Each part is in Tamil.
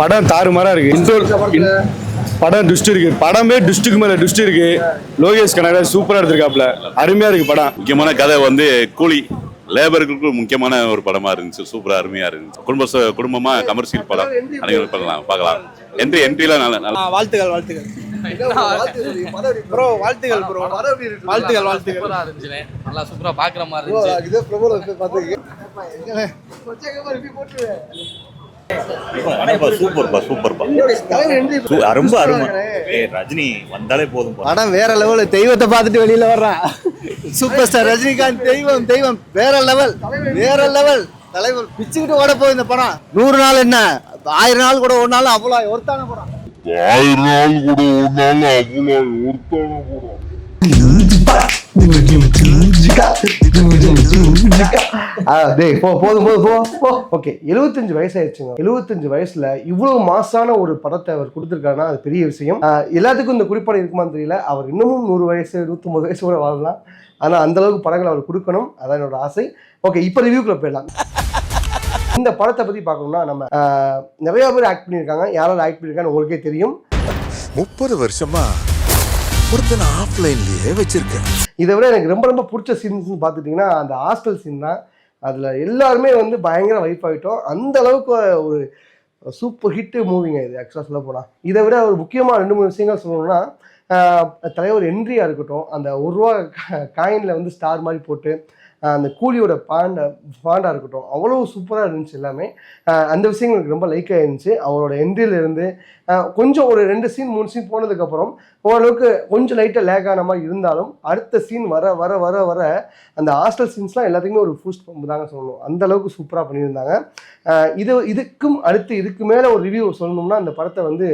படம் தாறுமாறா இருக்கு. இன்ட்ரோல் படம் டுஸ்ட் இருக்கு. படமே டுஸ்ட்டுக்கு மேல டுஸ்ட் இருக்கு. லோகேஷ் கனகராஜ் சூப்பரா எடுத்திருக்காப்ல அருமையா இருக்கு படம். முக்கியமான கதை வந்து கூலி லேபருக்கு முக்கியமான ஒரு படமா இருந்துச்சு. சூப்பரா அருமையா இருந்துச்சு. குடும்ப குடும்பமா கமர்ஷியல் படம். அனைவரும் பண்ணலாம் பார்க்கலாம். என்ட்ரி என்ட்ரிலாம் நல்ல நல்ல வாழ்த்துக்கள் வாழ்த்துக்கள். ப்ரோ வாழ்த்துக்கள் ப்ரோ வாழ்த்துக்கள் வாழ்த்துக்கள். சூப்பரா இருந்துச்சுண்ணே. நல்லா சூப்பரா பாக்குற மாதிரி இருந்துச்சு. சூப்பர்ப்பா சூப்பர்ப்பா சூ- ரொம்ப அருமை ஏ ரஜினி வந்தாலே போதும் படம் வேற லெவல் தெய்வத்தை பார்த்துட்டு வெளியில வர்றான். சூப்பர் ஸ்டார் ரஜினிகாந்த் தெய்வம் தெய்வம். வேற லெவல் வேற லெவல் தலைவர் பிச்சுக்கிட்டு ஓட போய் இந்த படம். நூறு நாள் என்ன? ஆயிரம் நாள் கூட ஓடினாலும் அவ்வளோ ஒருத்தான படம். டேய் போ போதும் போதும் போ போ. ஓகே எழுபத்தஞ்சு வயசு ஆயிடுச்சுங்க எழுபத்தஞ்சு வயசுல இவ்வளவு மாசான ஒரு படத்தை அவர் கொடுத்துருக்காருன்னா அது பெரிய விஷயம். எல்லாத்துக்கும் இந்த குறிப்பாடு இருக்குமான்னு தெரியல. அவர் இன்னமும் நூறு வயசு நூற்றம்பது வயசு கூட வாழலாம். ஆனால் அந்த அளவுக்கு படங்கள் அவர் கொடுக்கணும். அதான் என்னோட ஆசை. ஓகே இப்போ ரிவ்யூக்குள்ள போயிடலாம். இந்த படத்தை பத்தி பார்க்கணும்னா நம்ம நிறைய பேர் ஆக்ட் பண்ணியிருக்காங்க. யாராவது ஆக்ட் பண்ணியிருக்காங்கன்னு உங்களுக்கே தெரியும். முப்பது வருஷமா ஒருத்தனை ஆஃப்லைன்லயே வச்சிருக்கேன். இதை விட எனக்கு ரொம்ப ரொம்ப பிடிச்ச சீன்ஸ்னு பார்த்துட்டிங்கன்னா அந்த ஹாஸ்டல் சீன் தான். அதில் எல்லாருமே வந்து பயங்கர வைப் ஆகிட்டோம் அந்த அளவுக்கு ஒரு சூப்பர் ஹிட்டு மூவிங்க இது ஆக்சுவலாக சொல்ல போனால் இதை விட ஒரு முக்கியமாக ரெண்டு மூணு விஷயங்கள் சொல்லணும்னா தலைவர் என்ட்ரியாக இருக்கட்டும் அந்த ஒரு ரூபா காயினில் வந்து ஸ்டார் மாதிரி போட்டு அந்த கூலியோட பாண்டை பாண்டாக இருக்கட்டும் அவ்வளோ சூப்பராக இருந்துச்சு எல்லாமே. அந்த விஷயங்கள் எனக்கு ரொம்ப லைக் ஆயிருந்துச்சு அவரோட என்ட்ரியிலேருந்து கொஞ்சம் ஒரு ரெண்டு சீன் மூணு சீன் போனதுக்கப்புறம் ஓரளவுக்கு கொஞ்சம் லைட்டாக லேக் ஆன மாதிரி இருந்தாலும் அடுத்த சீன் வர வர வர வர அந்த ஹாஸ்டல் சீன்ஸ்லாம் எல்லாத்துக்குமே ஒரு ஃபூஸ்ட் பம்பு தாங்க சொல்லணும். அந்த அளவுக்கு சூப்பராக பண்ணியிருந்தாங்க. இது இதுக்கும் அடுத்து இதுக்கு மேலே ஒரு ரிவ்யூ சொல்லணும்னா அந்த படத்தை வந்து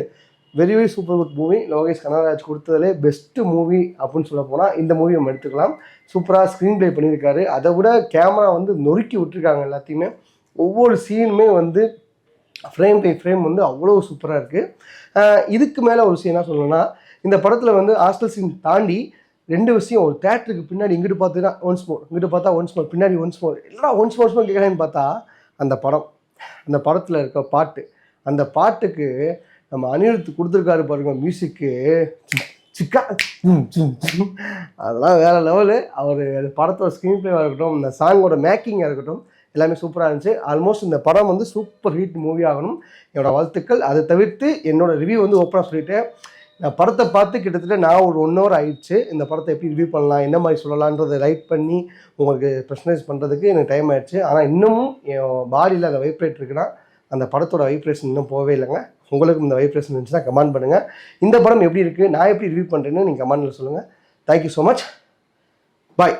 very very super good movie Lokesh Kanagaraj கொடுத்ததுலே best movie அப்படின்னு சொல்ல போனால் இந்த மூவி நம்ம எடுத்துக்கலாம். சூப்பராக ஸ்க்ரீன் ப்ளே பண்ணியிருக்காரு. அதை விட கேமரா வந்து நொறுக்கி விட்டுருக்காங்க எல்லாத்தையுமே. ஒவ்வொரு சீனுமே வந்து ஃப்ரேம் பை ஃப்ரேம் வந்து அவ்வளோ சூப்பராக இருக்குது இதுக்கு மேலே ஒரு விஷயம் என்ன சொல்லணும்னா இந்த படத்தில் வந்து ஹாஸ்டல் சீன் தாண்டி ரெண்டு விஷயம் ஒரு தேட்டருக்கு பின்னாடி இங்கிட்டு பார்த்தீங்கன்னா ஒன்ஸ் மோர் இங்கிட்டு பார்த்தா ஒன்ஸ் மோர் பின்னாடி ஒன்ஸ் மோர் எல்லாம் ஒன்ஸ் மோர் மோர் கேட்குறேன்னு பார்த்தா அந்த படம். அந்த படத்தில் இருக்க பாட்டு. அந்த பாட்டுக்கு நம்ம அனிருத் கொடுத்துருக்காரு பாருங்க மியூசிக்கு சிக்கா. அதெல்லாம் வேற லெவலு அவர் படத்தோட ஸ்க்ரீன் பிளேவாக இருக்கட்டும் இந்த சாங்கோட மேக்கிங்காக இருக்கட்டும் எல்லாமே சூப்பராக இருந்துச்சு. ஆல்மோஸ்ட் இந்த படம் வந்து சூப்பர் ஹிட் மூவி ஆகணும். என்னோடய வாழ்த்துக்கள். அதை தவிர்த்து என்னோட ரிவ்யூ வந்து ஓப்பனாக சொல்லிட்டேன். நான் படத்தை பார்த்து கிட்டத்தட்ட நான் ஒரு ஒன் ஹவர் ஆயிடுச்சு. இந்த படத்தை எப்படி ரிவ்யூ பண்ணலாம் என்ன மாதிரி சொல்லலான்றதை ரைட் பண்ணி உங்களுக்கு ப்ரெஷனைஸ் பண்ணுறதுக்கு எனக்கு டைம் ஆயிடுச்சு. ஆனால் இன்னமும் என் பாடியில் அந்த வைப்ரேட் இருக்குன்னா அந்த படத்தோட வைப்ரேஷன் இன்னும் போகவே இல்லைங்க. உங்களுக்கு இந்த வைப்ரேஷன் இருந்துச்சுன்னா கமெண்ட் பண்ணுங்கள் இந்த படம் எப்படி இருக்குது நான் எப்படி ரிவ்யூ பண்ணுறேன்னு நீங்கள் கமெண்டில் சொல்லுங்கள் தேங்க்யூ ஸோ மச் பாய்